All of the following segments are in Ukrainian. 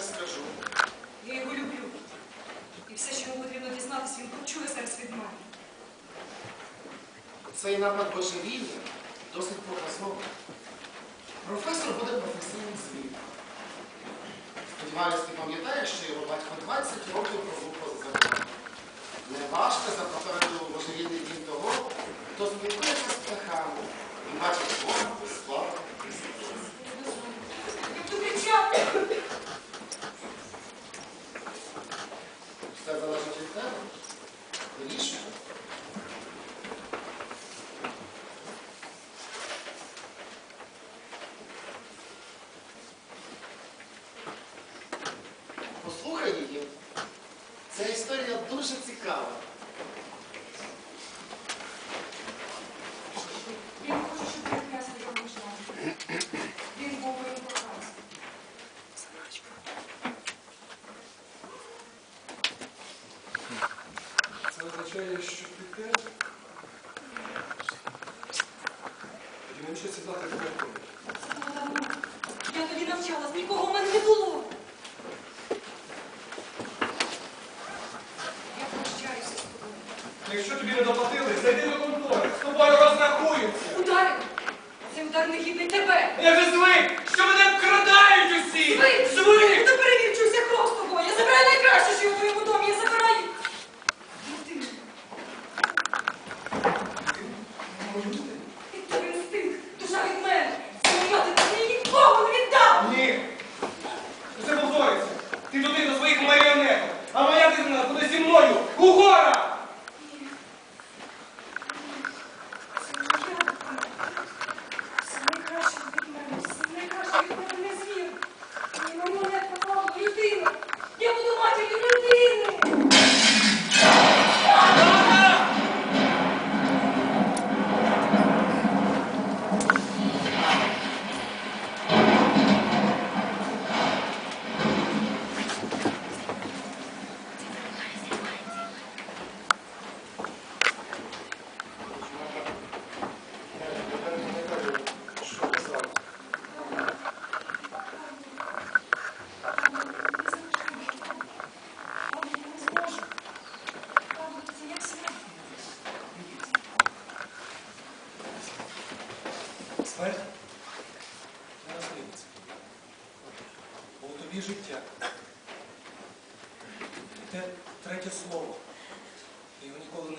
скажу. Я його люблю. І все, що йому потрібно дізнатися, він почує зараз від мене. Цей напад божевілля досить показовий. Професор буде професійним звіром. Сподіваюсь, ти пам'ятаєш, що його батько 20 років пробув поза законом. Не важко запопередив божевільний дім того, хто спілкується з птахами і бачить Бога, дуже цікава. Я хочу, щоб ти якраз його виждав. Він був моїм коханцем. Це означає, що ти теж. Це було давно. Я тоді навчалась, нікого в мене не було. Я прощаюся з тобою. Якщо тобі не доплатили, зайди до контори, з тобою розрахуються. Ударив! Цей удар не гідний тебе! Я вже звик, що мене вкрадають усі! Звик! Звик! Хто перевів, чи усе кров з тобою? Я забираю найкраще, що є у твоєму домі, я забираю! Дитину. Від тебе інстинкт, душа від мене. Це моя дитина, я нікому не віддам! Ні! Це повториться! Ти туди до своїх маріонеток, а моя дитина буде зі мною! Угора! Ні. Це моя дитина. Все найкраще від мене, все найкраще від мене не звір. Ні, мама не попала людина. Я буду матір'ю людини. Мама, я не зможу. Правда, це як смерть. Смерть не розкриється. Тобі життя. Це третє слово. Його ніколи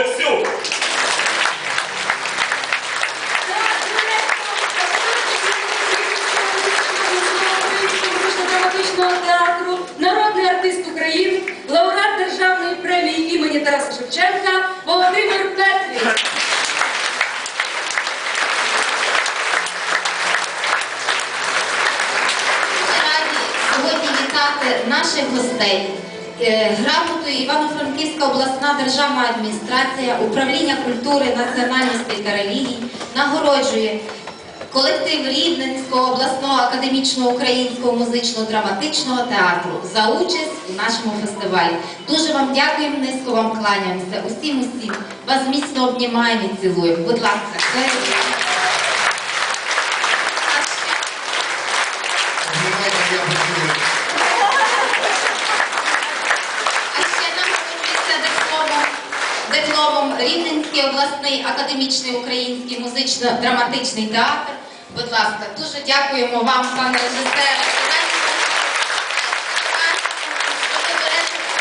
Олексюк. драматичного театру, народний артист України, лауреат Державної премії імені Тараса Шевченка Володимир Петрів. Раді сьогодні вітати наших гостей. Е, Грамотою Івано-Франківська обласна державна адміністрація, управління культури, національності та релігій нагороджує колектив Рівненського обласного академічного українського музично-драматичного театру за участь у нашому фестивалі. Дуже вам дякуємо, низько вам кланяємося. Усім усім вас міцно обнімаємо і цілуємо. Будь ласка, це- А ще- Знімайте, я працюю. А ще нагородиться дипломом, дипломом Рівненський обласний академічний український музично-драматичний театр. Будь ласка, дуже дякуємо вам, пане режисере. що ви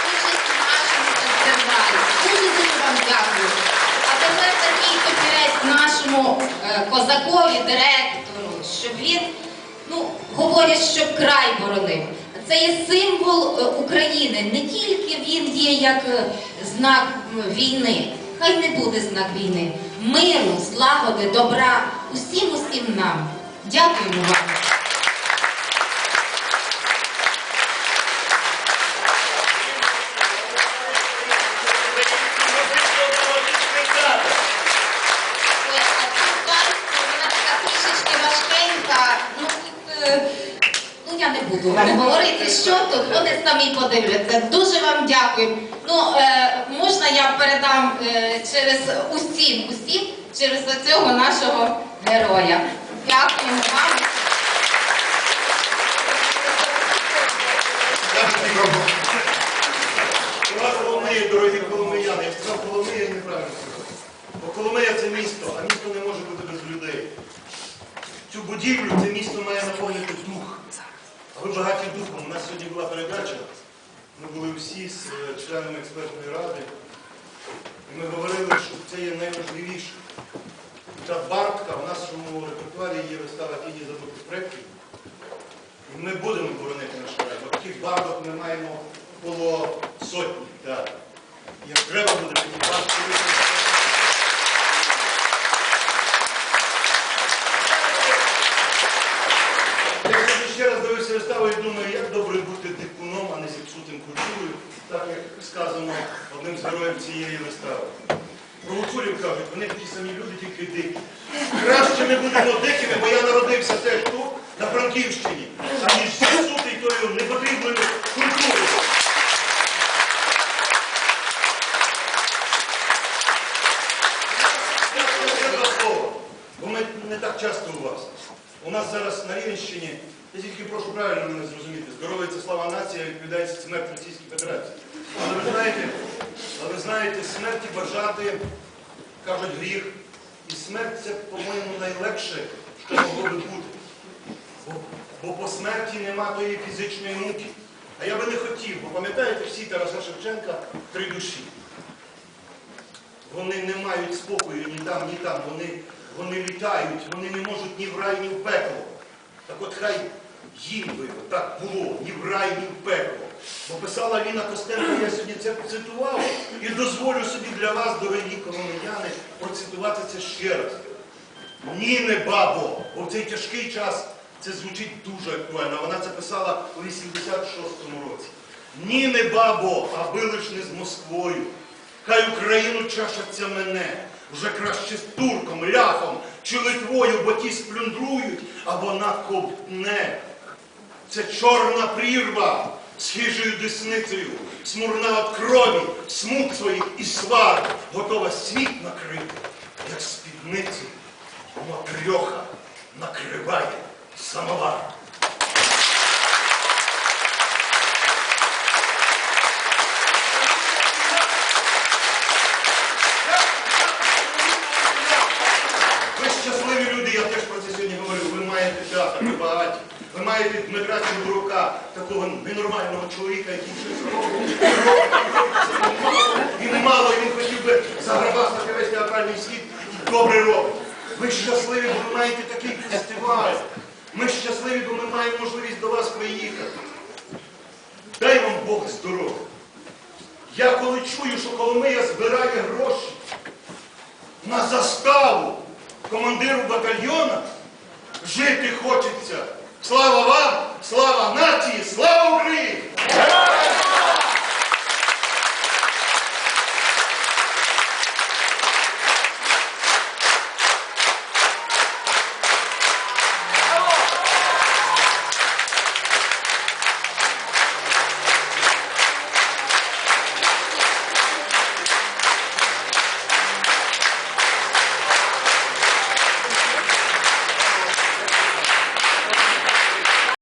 участь у нашому фестивалі. Дуже дуже вам дякую. А тепер такий папірець нашому козакові, директору, щоб він ну, говорять, щоб край боронив. Це є символ е, України. Не тільки він є як е, знак війни. Хай не буде знак війни. Миру, злагоди, добра усім усім нам. Дякуємо вам. Вона така я не буду вам говорити, що тут, вони самі подивляться. Дуже вам дякую. Ну, е, можна я передам е, через усім, усім, через оцього нашого героя. Дякуємо вам. Мікрофон. Була Коломия, дорогі коломияни. Я сказав Коломия неправильно. Бо Коломия це місто, а місто не може бути без людей. Цю будівлю це місто має наповнити дух. Ви багаті духом. У нас сьогодні була передача. Ми були всі з е, членами експертної ради. І ми говорили, що це є найважливіше. Та бартка в нашому репертуарі є вистава тіні забутих предків. І ми будемо боронити наш край. Бо таких бардок ми маємо коло сотні. Так. Як треба буде такі бартки. Я сьогодні ще раз дивився виставу і думаю, як добре бути дикуном, а не зіпсутим культурою, так як сказано одним з героїв цієї вистави. Про гуцулів кажуть, вони такі самі люди, тільки дикі. Краще ми будемо дикими, бо я народився теж тут, на Франківщині, аніж зіпсутий тою непотрібною культурою. Бо ми не так часто у вас. У нас зараз на Рівненщині, я тільки прошу правильно мене зрозуміти, здоровиться слава нація, відповідає смерть Російській Федерації. Ви знаєте, але ви знаєте, смерті бажати, кажуть, гріх. І смерть це, по-моєму, найлегше, що могло би бути. Бо, бо по смерті нема тої фізичної муки. А я би не хотів, бо пам'ятаєте всі Тараса Шевченка три душі. Вони не мають спокою ні там, ні там. Вони, вони літають, вони не можуть ні в рай, ні в пекло. Так от хай їм би так було, ні в рай, ні в пекло. Бо писала Ліна Костенко, я сьогодні це цитував, і дозволю собі для вас, дорогі коломияни, процитувати це ще раз. Ні, не бабо, бо в цей тяжкий час це звучить дуже актуально. Вона це писала у 86-му році. Ні, не бабо, аби лиш не з Москвою. Хай Україну чашаться мене, вже краще з турком, ляхом чи Литвою, бо ті сплюндрують, а вона ковтне. Це чорна прірва з хижою десницею, смурна від крові, смут своїх і свар, готова світ накрити, як спідницю. Матрьоха накриває самовар. Ви щасливі люди, я теж про це сьогодні говорю. Ви маєте театр, ви багаті. Ви маєте Дмитра Чебурука, такого ненормального чоловіка, який щось робить. і він хотів би заграбастати весь театральний світ. і Добре робить. Ви щасливі, бо ви маєте такий фестиваль. Ми щасливі, бо ми маємо можливість до вас приїхати. Дай вам Бог здоров'я. Я коли чую, що Коломия збирає гроші на заставу командиру батальйона, жити хочеться. Слава вам, слава нації, слава Україні!